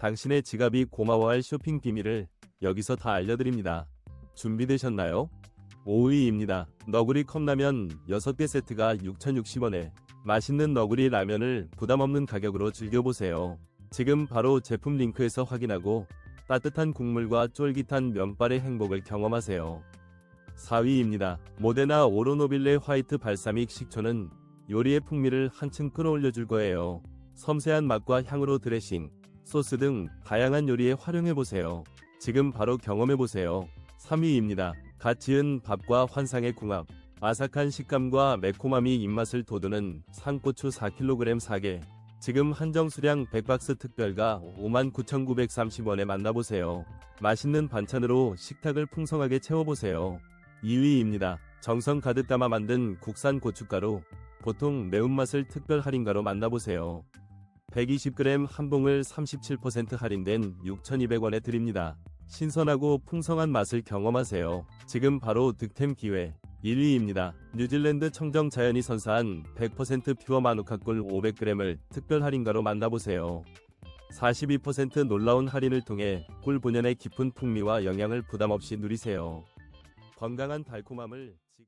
당신의 지갑이 고마워할 쇼핑 비밀을 여기서 다 알려드립니다. 준비되셨나요? 5위입니다. 너구리 컵라면 6개 세트가 6,060원에 맛있는 너구리 라면을 부담 없는 가격으로 즐겨보세요. 지금 바로 제품 링크에서 확인하고 따뜻한 국물과 쫄깃한 면발의 행복을 경험하세요. 4위입니다. 모데나 오로노빌레 화이트 발사믹 식초는 요리의 풍미를 한층 끌어올려줄 거예요. 섬세한 맛과 향으로 드레싱, 소스 등 다양한 요리에 활용해보세요. 지금 바로 경험해보세요. 3위입니다. 갓 지은 밥과 환상의 궁합. 아삭한 식감과 매콤함이 입맛을 돋우는 상고추 4kg 4개. 지금 한정 수량 100박스 특별가 59,930원에 만나보세요. 맛있는 반찬으로 식탁을 풍성하게 채워보세요. 2위입니다. 정성 가득 담아 만든 국산 고춧가루. 보통 매운맛을 특별 할인가로 만나보세요. 120g 한 봉을 37% 할인된 6,200원에 드립니다. 신선하고 풍성한 맛을 경험하세요. 지금 바로 득템 기회. 1위입니다. 뉴질랜드 청정 자연이 선사한 100% 퓨어 마누카 꿀 500g을 특별 할인가로 만나보세요. 42% 놀라운 할인을 통해 꿀 본연의 깊은 풍미와 영양을 부담 없이 누리세요. 건강한 달콤함을 지-